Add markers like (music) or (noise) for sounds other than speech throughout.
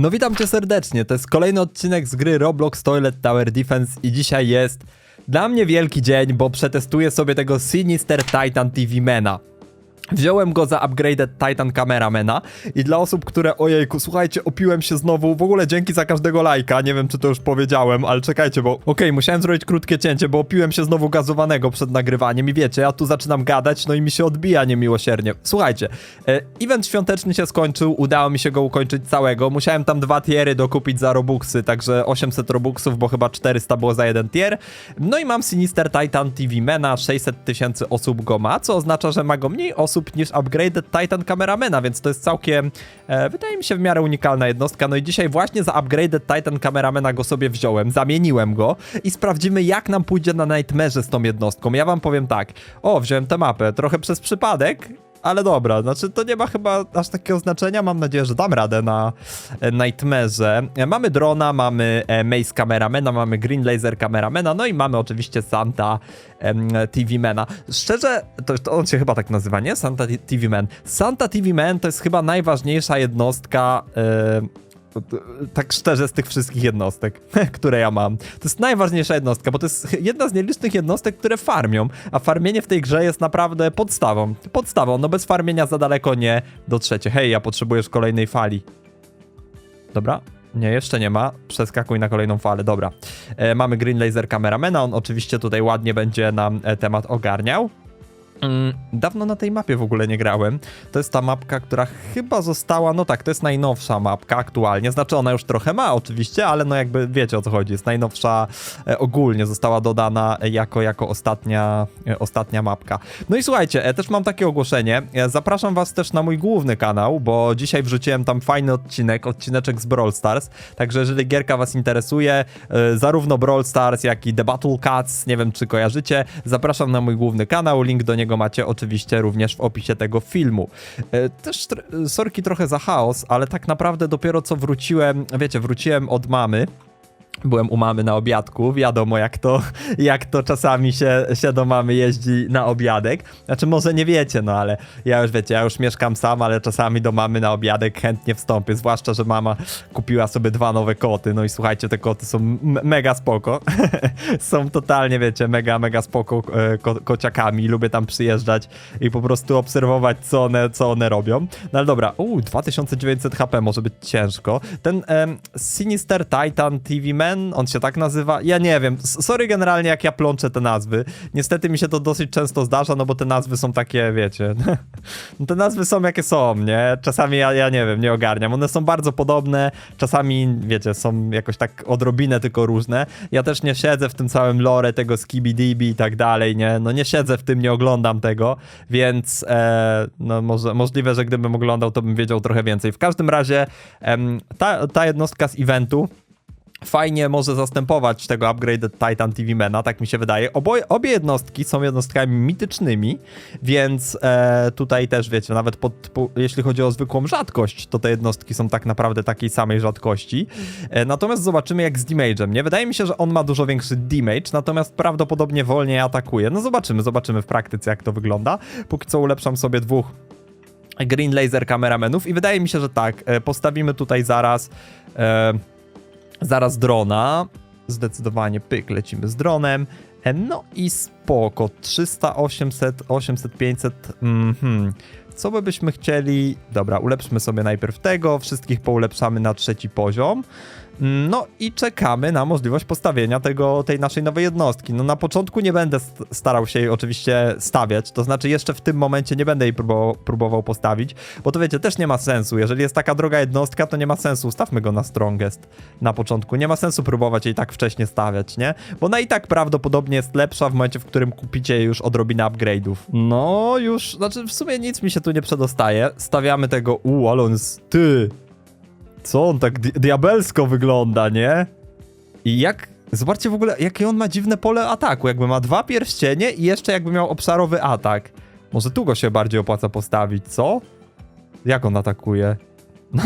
No witam cię serdecznie, to jest kolejny odcinek z gry Roblox Toilet Tower Defense i dzisiaj jest dla mnie wielki dzień, bo przetestuję sobie tego Sinister Titan TV Mana. Wziąłem go za upgraded Titan Cameramana i dla osób, które ojejku, słuchajcie, opiłem się znowu, w ogóle dzięki za każdego lajka, nie wiem czy to już powiedziałem, ale czekajcie, bo okej, musiałem zrobić krótkie cięcie, bo opiłem się znowu gazowanego przed nagrywaniem i wiecie, ja tu zaczynam gadać, no i mi się odbija niemiłosiernie. Słuchajcie, e, event świąteczny się skończył, udało mi się go ukończyć całego, musiałem tam dwa tiery dokupić za robuxy, także 800 robuxów, bo chyba 400 było za jeden tier, no i mam Sinister Titan TV Mena, 600 tysięcy osób go ma, co oznacza, że ma go mniej osób niż upgraded Titan Cameramana, więc to jest całkiem, e, wydaje mi się, w miarę unikalna jednostka. No i dzisiaj właśnie za upgraded Titan Cameramana go sobie wziąłem, zamieniłem go i sprawdzimy, jak nam pójdzie na Nightmare z tą jednostką. Ja wam powiem tak, o, wziąłem tę mapę, trochę przez przypadek, ale dobra, znaczy to nie ma chyba aż takiego znaczenia. Mam nadzieję, że dam radę na e, Nightmare'ze. E, Mamy drona, mamy e, Maze Cameramana, mamy Green Laser Cameramana, no i mamy oczywiście Santa em, TV Mana. Szczerze, to, to on się chyba tak nazywa, nie? Santa T- TV Man. Santa TV Man to jest chyba najważniejsza jednostka. E, tak szczerze z tych wszystkich jednostek, (laughs) które ja mam. To jest najważniejsza jednostka, bo to jest jedna z nielicznych jednostek, które farmią, a farmienie w tej grze jest naprawdę podstawą. Podstawą, no bez farmienia za daleko nie dotrzecie. Hej, ja potrzebujesz kolejnej fali. Dobra. Nie, jeszcze nie ma. Przeskakuj na kolejną falę. Dobra. E, mamy Green Laser Cameramana. On oczywiście tutaj ładnie będzie nam e, temat ogarniał. Mm, Dawno na tej mapie w ogóle nie grałem. To jest ta mapka, która chyba została, no tak, to jest najnowsza mapka aktualnie. Znaczy ona już trochę ma oczywiście, ale no jakby wiecie o co chodzi. Jest najnowsza e, ogólnie, została dodana e, jako, jako ostatnia, e, ostatnia mapka. No i słuchajcie, e, też mam takie ogłoszenie. E, zapraszam was też na mój główny kanał, bo dzisiaj wrzuciłem tam fajny odcinek, odcineczek z Brawl Stars. Także jeżeli gierka was interesuje, e, zarówno Brawl Stars, jak i The Battle Cats, nie wiem czy kojarzycie, zapraszam na mój główny kanał, link do niego macie oczywiście również w opisie tego filmu. E, Też sorki trochę za chaos, ale tak naprawdę dopiero co wróciłem, wiecie, wróciłem od mamy. Byłem u mamy na obiadku, wiadomo jak to, jak to czasami się, się do mamy jeździ na obiadek. Znaczy może nie wiecie, no ale ja już wiecie, ja już mieszkam sam, ale czasami do mamy na obiadek chętnie wstąpię, zwłaszcza, że mama kupiła sobie dwa nowe koty, no i słuchajcie, te koty są mega spoko. (laughs) są totalnie, wiecie, mega, mega spoko e, ko kociakami, lubię tam przyjeżdżać i po prostu obserwować, co one, co one robią. No ale dobra, uuu, 2900 HP może być ciężko. Ten Sinister Titan TV Man, on się tak nazywa? Ja nie wiem, sorry generalnie jak ja plączę te nazwy. Niestety mi się to dosyć często zdarza, no bo te nazwy są takie, wiecie, (laughs) no te nazwy są jakie są, nie? Czasami ja, ja nie wiem, nie ogarniam. One są bardzo podobne, czasami, wiecie, są jakoś tak odrobinę tylko różne. Ja też nie siedzę w tym całym lore tego Skibidibi i tak dalej, nie? No nie siedzę w tym, nie oglądam tego, więc e, no może, możliwe, że gdybym oglądał, to bym wiedział trochę więcej. W każdym razie em, ta, ta jednostka z eventu fajnie może zastępować tego upgraded Titan TV Mana, tak mi się wydaje. Oboje, obie jednostki są jednostkami mitycznymi, więc e, tutaj też wiecie, nawet pod, po, jeśli chodzi o zwykłą rzadkość, to te jednostki są tak naprawdę takiej samej rzadkości. E, natomiast zobaczymy jak z damage'em, nie? Wydaje mi się, że on ma dużo większy damage, natomiast prawdopodobnie wolniej atakuje. No zobaczymy, zobaczymy w praktyce jak to wygląda. Póki co ulepszam sobie dwóch Green Laser kameramenów i wydaje mi się, że tak, e, postawimy tutaj zaraz e, zaraz drona, zdecydowanie pyk, lecimy z dronem, E, no i spoko, 300, 800, 800, 500, mhm. Co by byśmy chcieli? Dobra, ulepszmy sobie najpierw tego, wszystkich poulepszamy na trzeci poziom. No i czekamy na możliwość postawienia tego, tej naszej nowej jednostki. No na początku nie będę st- starał się jej oczywiście stawiać, to znaczy jeszcze w tym momencie nie będę jej próbował, próbował postawić, bo to wiecie, też nie ma sensu. Jeżeli jest taka droga jednostka, to nie ma sensu, ustawmy go na strongest na początku. Nie ma sensu próbować jej tak wcześnie stawiać, nie? Bo ona i tak prawdopodobnie jest lepsza w momencie, w którym kupicie już odrobinę upgrade'ów. No już, znaczy w sumie nic mi się tu nie przedostaje. Stawiamy tego, u, ale on jest, ty, co on tak di diabelsko wygląda, nie? I jak. Zobaczcie w ogóle, jakie on ma dziwne pole ataku. Jakby ma dwa pierścienie i jeszcze jakby miał obszarowy atak. Może tu go się bardziej opłaca postawić, co? Jak on atakuje? (laughs) No,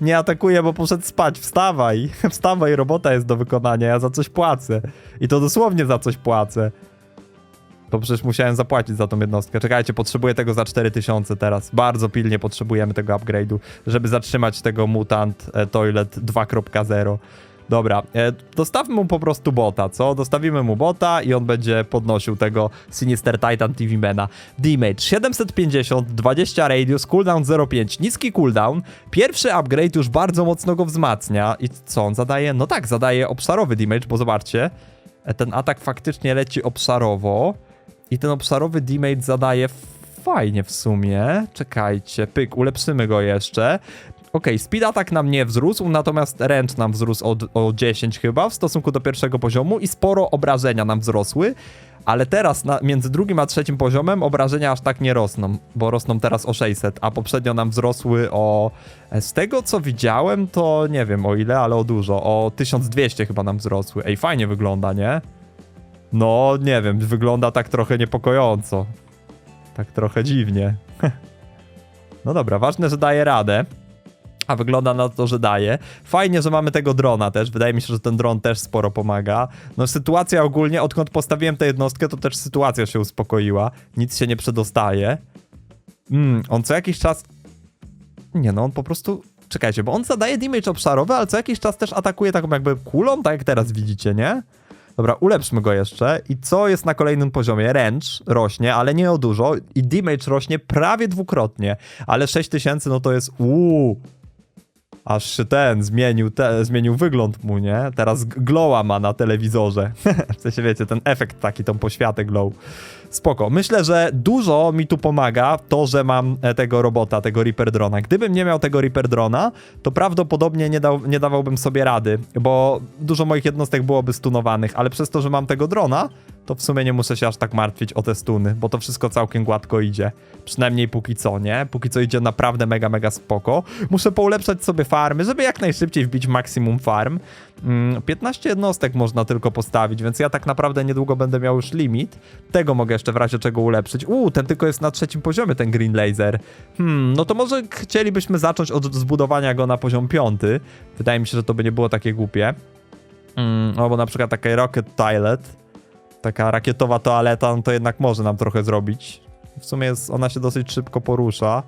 nie atakuje, bo poszedł spać. Wstawaj. (laughs) Wstawaj, robota jest do wykonania. Ja za coś płacę. I to dosłownie za coś płacę. To przecież musiałem zapłacić za tą jednostkę. Czekajcie, potrzebuję tego za 4000 teraz. Bardzo pilnie potrzebujemy tego upgrade'u, żeby zatrzymać tego Mutant e, Toilet 2.0. Dobra, e, dostawmy mu po prostu bota, co? Dostawimy mu bota i on będzie podnosił tego Sinister Titan TV Mana. Damage 750, 20 radius, cooldown 0,5, niski cooldown. Pierwszy upgrade już bardzo mocno go wzmacnia. I co on zadaje? No tak, zadaje obszarowy damage, bo zobaczcie, e, ten atak faktycznie leci obszarowo i ten obszarowy damage zadaje fajnie w sumie. Czekajcie, pyk, ulepszymy go jeszcze. Okej, speed attack nam nie wzrósł, natomiast range nam wzrósł o, o 10 chyba w stosunku do pierwszego poziomu i sporo obrażenia nam wzrosły. Ale teraz na, między drugim a trzecim poziomem obrażenia aż tak nie rosną, bo rosną teraz o 600, a poprzednio nam wzrosły o... Z tego co widziałem, to nie wiem o ile, ale o dużo. O 1200 chyba nam wzrosły. Ej, fajnie wygląda, nie? No, nie wiem, wygląda tak trochę niepokojąco. Tak trochę dziwnie. (laughs) no dobra, ważne, że daje radę. A wygląda na to, że daje. Fajnie, że mamy tego drona też. Wydaje mi się, że ten dron też sporo pomaga. No sytuacja ogólnie, odkąd postawiłem tę jednostkę, to też sytuacja się uspokoiła. Nic się nie przedostaje. Mm, on co jakiś czas... Nie no, on po prostu... Czekajcie, bo on zadaje damage obszarowy, ale co jakiś czas też atakuje taką jakby kulą, tak jak teraz widzicie, nie? Dobra, ulepszmy go jeszcze. I co jest na kolejnym poziomie? Range rośnie, ale nie o dużo. I damage rośnie prawie dwukrotnie. Ale 6000 no to jest uuu. Aż się ten zmienił, te, zmienił wygląd mu, nie? Teraz glowa ma na telewizorze. (laughs) w sensie wiecie, ten efekt taki, tą poświatę glow. Spoko. Myślę, że dużo mi tu pomaga to, że mam e, tego robota, tego Reaper Drona. Gdybym nie miał tego Reaper Drona, to prawdopodobnie nie, dał, nie dawałbym sobie rady, bo dużo moich jednostek byłoby stunowanych, ale przez to, że mam tego drona, to w sumie nie muszę się aż tak martwić o te stuny, bo to wszystko całkiem gładko idzie. Przynajmniej póki co, nie? Póki co idzie naprawdę mega, mega spoko. Muszę poulepszać sobie farmy, żeby jak najszybciej wbić maksimum farm. Mm, 15 jednostek można tylko postawić, więc ja tak naprawdę niedługo będę miał już limit. Tego mogę jeszcze w razie czego ulepszyć. Uuu, ten tylko jest na trzecim poziomie, ten Green Laser. Hmm, no to może chcielibyśmy zacząć od zbudowania go na poziom piąty. Wydaje mi się, że to by nie było takie głupie. Mm, albo na przykład takie Rocket Toilet. Taka rakietowa toaleta, no to jednak może nam trochę zrobić. W sumie jest, ona się dosyć szybko porusza.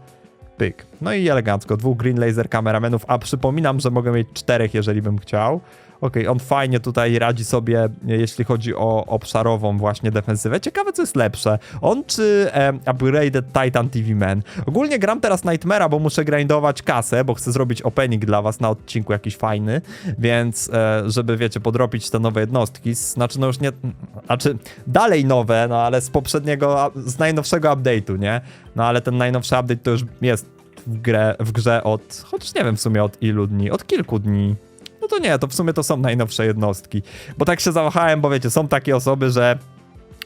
Pyk. No i elegancko. Dwóch Green Laser kameramenów, a przypominam, że mogę mieć czterech, jeżeli bym chciał. Okej, on fajnie tutaj radzi sobie, jeśli chodzi o obszarową właśnie defensywę. Ciekawe, co jest lepsze. On czy e, Upgraded Titan TV Man? Ogólnie gram teraz Nightmare'a, bo muszę grindować kasę, bo chcę zrobić opening dla was na odcinku jakiś fajny, więc e, żeby, wiecie, podrobić te nowe jednostki, znaczy no już nie, znaczy dalej nowe, no ale z poprzedniego, z najnowszego update'u, nie? No ale ten najnowszy update to już jest w, grę, w grze od, chociaż nie wiem w sumie od ilu dni, od kilku dni. To nie, to w sumie to są najnowsze jednostki. Bo tak się zawahałem, bo wiecie, są takie osoby, że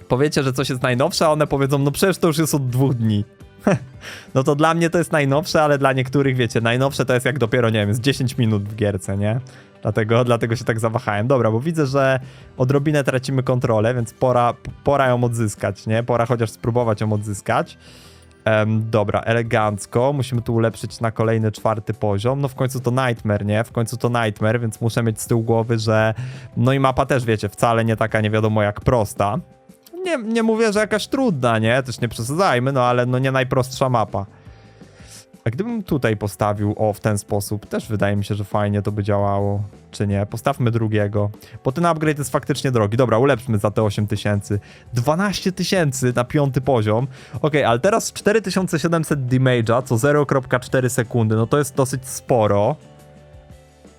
powiecie, że coś jest najnowsze, a one powiedzą, no przecież to już jest od dwóch dni. (laughs) no to dla mnie to jest najnowsze, ale dla niektórych, wiecie, najnowsze to jest jak dopiero, nie wiem, z 10 minut w gierce, nie? Dlatego, dlatego się tak zawahałem. Dobra, bo widzę, że odrobinę tracimy kontrolę, więc pora, pora ją odzyskać, nie? Pora chociaż spróbować ją odzyskać. Em, dobra, elegancko. Musimy tu ulepszyć na kolejny czwarty poziom. No w końcu to Nightmare, nie? W końcu to Nightmare, więc muszę mieć z tyłu głowy, że... No i mapa też, wiecie, wcale nie taka nie wiadomo jak prosta. Nie, nie mówię, że jakaś trudna, nie? Też nie przesadzajmy, no ale no nie najprostsza mapa. A gdybym tutaj postawił, o, w ten sposób, też wydaje mi się, że fajnie to by działało. Czy nie? Postawmy drugiego. Bo ten upgrade jest faktycznie drogi. Dobra, ulepszmy za te 8000. 12 tysięcy na piąty poziom. Okej, ale teraz 4700 damage'a, co 0,4 sekundy. No to jest dosyć sporo.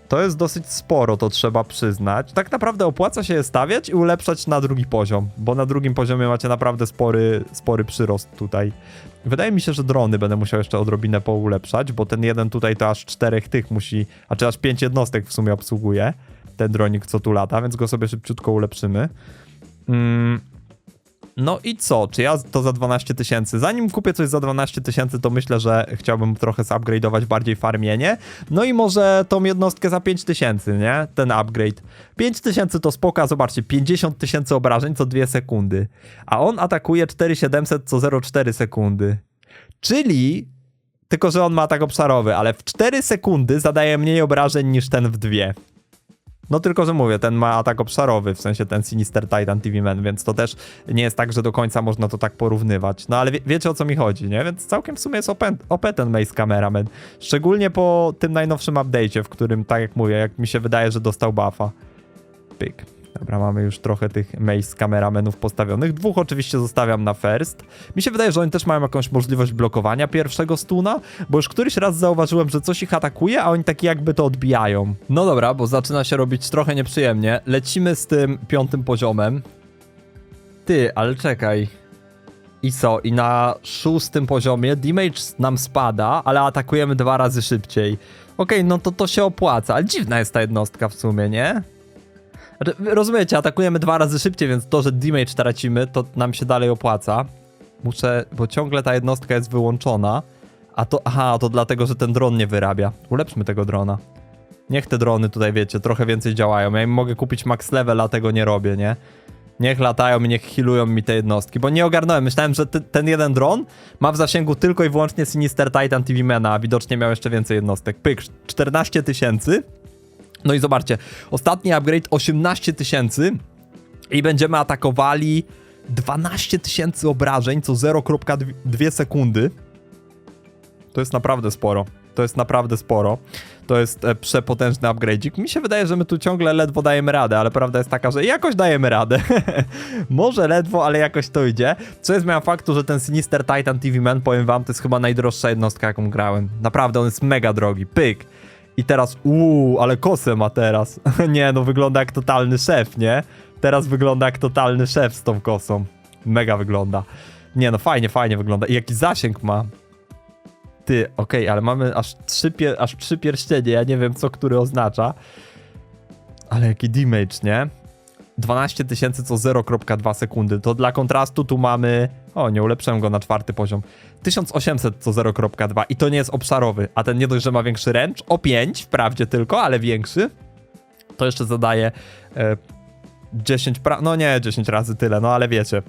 To jest dosyć sporo, to trzeba przyznać. Tak naprawdę opłaca się je stawiać i ulepszać na drugi poziom, bo na drugim poziomie macie naprawdę spory, spory przyrost tutaj. Wydaje mi się, że drony będę musiał jeszcze odrobinę poulepszać, bo ten jeden tutaj to aż czterech tych musi, a czy aż pięć jednostek w sumie obsługuje, ten dronik co tu lata, więc go sobie szybciutko ulepszymy. Mm. No i co? Czy ja to za 12 tysięcy? Zanim kupię coś za 12 tysięcy, to myślę, że chciałbym trochę zupgrade'ować bardziej farmienie. No i może tą jednostkę za 5 tysięcy, nie? Ten upgrade. 5 tysięcy to spoko, zobaczcie, 50 tysięcy obrażeń co 2 sekundy. A on atakuje 4700 co 0,4 sekundy. Czyli tylko, że on ma atak obszarowy, ale w 4 sekundy zadaje mniej obrażeń niż ten w 2. No tylko, że mówię, ten ma atak obszarowy, w sensie ten Sinister Titan TV Man, więc to też nie jest tak, że do końca można to tak porównywać. No ale wie, wiecie o co mi chodzi, nie? Więc całkiem w sumie jest OP, OP ten Maze Cameraman. Szczególnie po tym najnowszym update'cie, w którym, tak jak mówię, jak mi się wydaje, że dostał buffa. Pyk. Dobra, mamy już trochę tych Maze kameramenów postawionych. Dwóch oczywiście zostawiam na first. Mi się wydaje, że oni też mają jakąś możliwość blokowania pierwszego stuna, bo już któryś raz zauważyłem, że coś ich atakuje, a oni tak jakby to odbijają. No dobra, bo zaczyna się robić trochę nieprzyjemnie. Lecimy z tym piątym poziomem. Ty, ale czekaj. I co? I na szóstym poziomie damage nam spada, ale atakujemy dwa razy szybciej. Okej, no to to się opłaca, ale dziwna jest ta jednostka w sumie, nie? Znaczy, rozumiecie, atakujemy dwa razy szybciej, więc to, że damage tracimy, to nam się dalej opłaca. Muszę, bo ciągle ta jednostka jest wyłączona. A to, aha, to dlatego, że ten dron nie wyrabia. Ulepszmy tego drona. Niech te drony tutaj, wiecie, trochę więcej działają. Ja im mogę kupić max level, a tego nie robię, nie? Niech latają i niech healują mi te jednostki, bo nie ogarnąłem. Myślałem, że ty, ten jeden dron ma w zasięgu tylko i wyłącznie Sinister Titan TV Mana, a widocznie miał jeszcze więcej jednostek. Pyk, 14 tysięcy. No i zobaczcie, ostatni upgrade 18 tysięcy i będziemy atakowali 12 tysięcy obrażeń co 0,2 sekundy. To jest naprawdę sporo. To jest naprawdę sporo. To jest e, przepotężny upgrade'ik. Mi się wydaje, że my tu ciągle ledwo dajemy radę, ale prawda jest taka, że jakoś dajemy radę. (laughs) Może ledwo, ale jakoś to idzie. Co jest miałem faktu, że ten Sinister Titan TV Man, powiem wam, to jest chyba najdroższa jednostka, jaką grałem. Naprawdę, on jest mega drogi. Pyk. I teraz, uuu, ale kosę ma teraz. (laughs) nie, no wygląda jak totalny szef, nie? Teraz wygląda jak totalny szef z tą kosą. Mega wygląda. Nie, no fajnie, fajnie wygląda. I jaki zasięg ma. Ty, okej, ale mamy aż trzy, aż trzy pierścienie, ja nie wiem co który oznacza. Ale jaki damage, nie? 12 tysięcy co 0,2 sekundy. To dla kontrastu tu mamy... O, nie ulepszyłem go na czwarty poziom. 1800 co 0,2 i to nie jest obszarowy. A ten nie dość, że ma większy ręcz, o 5 wprawdzie tylko, ale większy. To jeszcze zadaje e, 10, pra- no nie 10 razy tyle, no ale wiecie.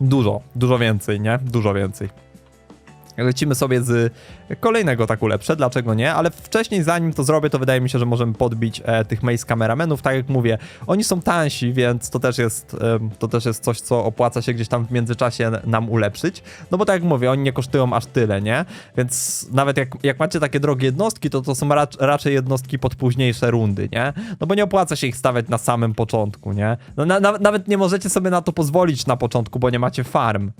Dużo, dużo więcej, nie? Dużo więcej. Lecimy sobie z kolejnego tak ulepszę, dlaczego nie? Ale wcześniej, zanim to zrobię, to wydaje mi się, że możemy podbić e, tych maze kameramenów. Tak jak mówię, oni są tańsi, więc to też jest em, to też jest coś, co opłaca się gdzieś tam w międzyczasie nam ulepszyć. No bo tak jak mówię, oni nie kosztują aż tyle, nie? Więc nawet jak, jak macie takie drogie jednostki, to to są rac raczej jednostki pod późniejsze rundy, nie? No bo nie opłaca się ich stawiać na samym początku, nie? No, na, nawet nie możecie sobie na to pozwolić na początku, bo nie macie farm.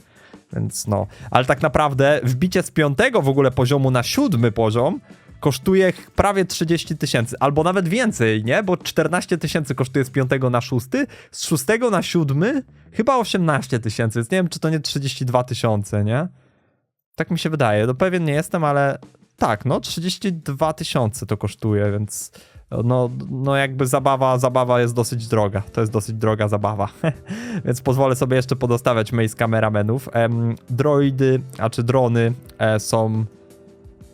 Więc no, ale tak naprawdę wbicie z piątego w ogóle poziomu na siódmy poziom kosztuje prawie 30 tysięcy, albo nawet więcej, nie? Bo 14 tysięcy kosztuje z piątego na szósty, z szóstego na siódmy chyba 18 tysięcy, więc nie wiem, czy to nie 32 tysiące, nie? Tak mi się wydaje, no pewien nie jestem, ale tak, no 32 tysiące to kosztuje, więc no, no jakby zabawa, zabawa jest dosyć droga, to jest dosyć droga zabawa, (laughs) więc pozwolę sobie jeszcze podostawiać maze kameramenów. Em, droidy, a czy drony e, są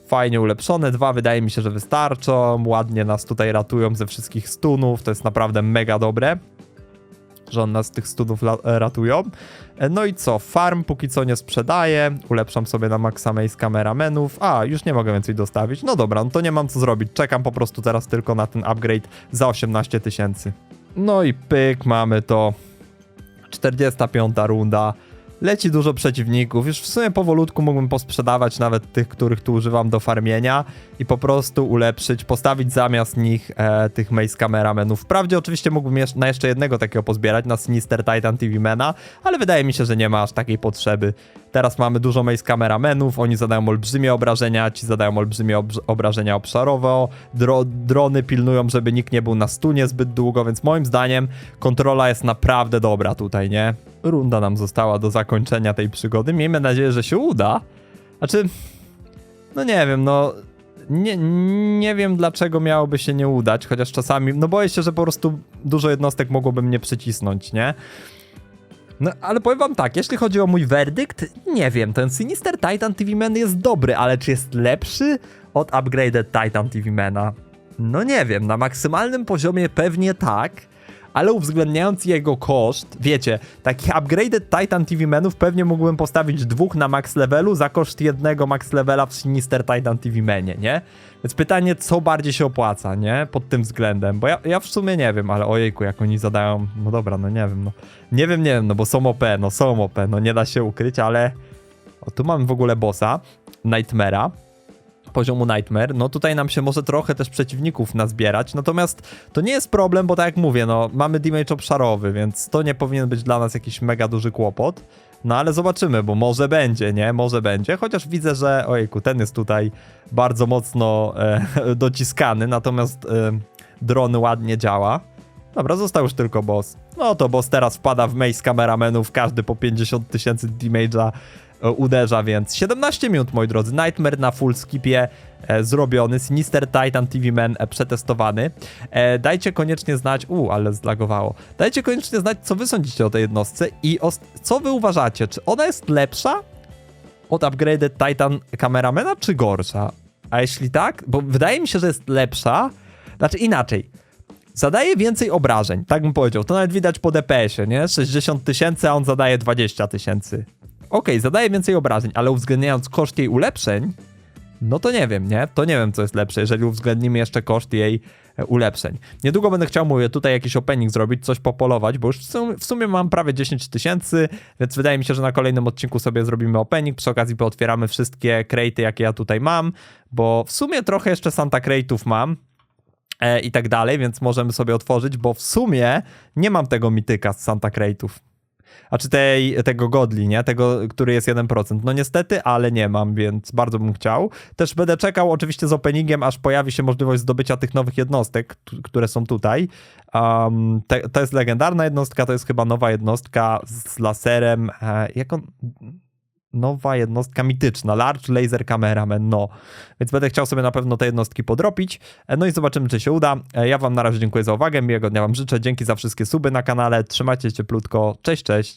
fajnie ulepszone, dwa wydaje mi się, że wystarczą, ładnie nas tutaj ratują ze wszystkich stunów, to jest naprawdę mega dobre że on nas z tych stunów la- e, ratują. E, No i co? Farm póki co nie sprzedaję. Ulepszam sobie na maksa maze kameramenów. A, już nie mogę więcej dostawić. No dobra, no to nie mam co zrobić. Czekam po prostu teraz tylko na ten upgrade za 18 tysięcy. No i pyk, mamy to. 45 runda. Leci dużo przeciwników. Już w sumie powolutku mógłbym posprzedawać nawet tych, których tu używam do farmienia i po prostu ulepszyć, postawić zamiast nich e, tych maze kameramenów. Wprawdzie oczywiście mógłbym jeszcze, na jeszcze jednego takiego pozbierać, na Sinister Titan TV Mana, ale wydaje mi się, że nie ma aż takiej potrzeby. Teraz mamy dużo maze kameramenów, oni zadają olbrzymie obrażenia, ci zadają olbrzymie obrażenia obszarowe, Dro drony pilnują, żeby nikt nie był na stunie zbyt długo, więc moim zdaniem kontrola jest naprawdę dobra tutaj, nie? Runda nam została do zakończenia tej przygody, miejmy nadzieję, że się uda. Znaczy, no nie wiem, no nie, nie wiem dlaczego miałoby się nie udać, chociaż czasami, no boję się, że po prostu dużo jednostek mogłoby mnie przycisnąć, nie? No, ale powiem wam tak, jeśli chodzi o mój werdykt, nie wiem, ten Sinister Titan TV Man jest dobry, ale czy jest lepszy od Upgraded Titan TV Mana? No nie wiem, na maksymalnym poziomie pewnie tak, ale uwzględniając jego koszt, wiecie, takich upgraded Titan TV menów pewnie mógłbym postawić dwóch na max levelu za koszt jednego max levela w Sinister Titan TV menie, nie? Więc pytanie, co bardziej się opłaca, nie? Pod tym względem, bo ja, ja w sumie nie wiem, ale ojejku, jak oni zadają, no dobra, no nie wiem, no. Nie wiem, nie wiem, no bo są OP, no są OP, no nie da się ukryć, ale... O, tu mamy w ogóle bossa, Nightmare'a, poziomu Nightmare, no tutaj nam się może trochę też przeciwników nazbierać, natomiast to nie jest problem, bo tak jak mówię, no mamy damage obszarowy, więc to nie powinien być dla nas jakiś mega duży kłopot, no ale zobaczymy, bo może będzie, nie? Może będzie, chociaż widzę, że ojejku, ten jest tutaj bardzo mocno e, (laughs) dociskany, natomiast e, dron ładnie działa. Dobra, został już tylko boss. No to boss teraz wpada w maze kameramenów, każdy po 50 tysięcy damage'a uderza, więc 17 minut, moi drodzy. Nightmare na full skipie e, zrobiony, Sinister Titan TV Man e, przetestowany. E, dajcie koniecznie znać, u, ale zlagowało. Dajcie koniecznie znać, co wy sądzicie o tej jednostce i o, co wy uważacie, czy ona jest lepsza od Upgraded Titan Cameramana, czy gorsza? A jeśli tak, bo wydaje mi się, że jest lepsza, znaczy inaczej, zadaje więcej obrażeń, tak bym powiedział. To nawet widać po DPS-ie, nie? 60 tysięcy, a on zadaje 20 tysięcy. Okej, zadaje więcej obrażeń, ale uwzględniając koszt jej ulepszeń, no to nie wiem, nie? To nie wiem, co jest lepsze, jeżeli uwzględnimy jeszcze koszt jej e, ulepszeń. Niedługo będę chciał, mówię, tutaj jakiś opening zrobić, coś popolować, bo już w sumie, w sumie mam prawie 10 tysięcy, więc wydaje mi się, że na kolejnym odcinku sobie zrobimy opening, przy okazji pootwieramy wszystkie crate'y, jakie ja tutaj mam, bo w sumie trochę jeszcze Santa Crate'ów mam, e, i tak dalej, więc możemy sobie otworzyć, bo w sumie nie mam tego mityka z Santa Crate'ów. A czy tej, tego Godli, nie? Tego, który jest 1%. No niestety, ale nie mam, więc bardzo bym chciał. Też będę czekał oczywiście z openingiem, aż pojawi się możliwość zdobycia tych nowych jednostek, które są tutaj. Um, te, to jest legendarna jednostka, to jest chyba nowa jednostka z laserem. E, jak on nowa jednostka mityczna, Large Laser Cameraman, no. Więc będę chciał sobie na pewno te jednostki podrobić. E, No i zobaczymy, czy się uda. E, Ja wam na razie dziękuję za uwagę, miłego dnia wam życzę, dzięki za wszystkie suby na kanale, trzymajcie się cieplutko, cześć, cześć.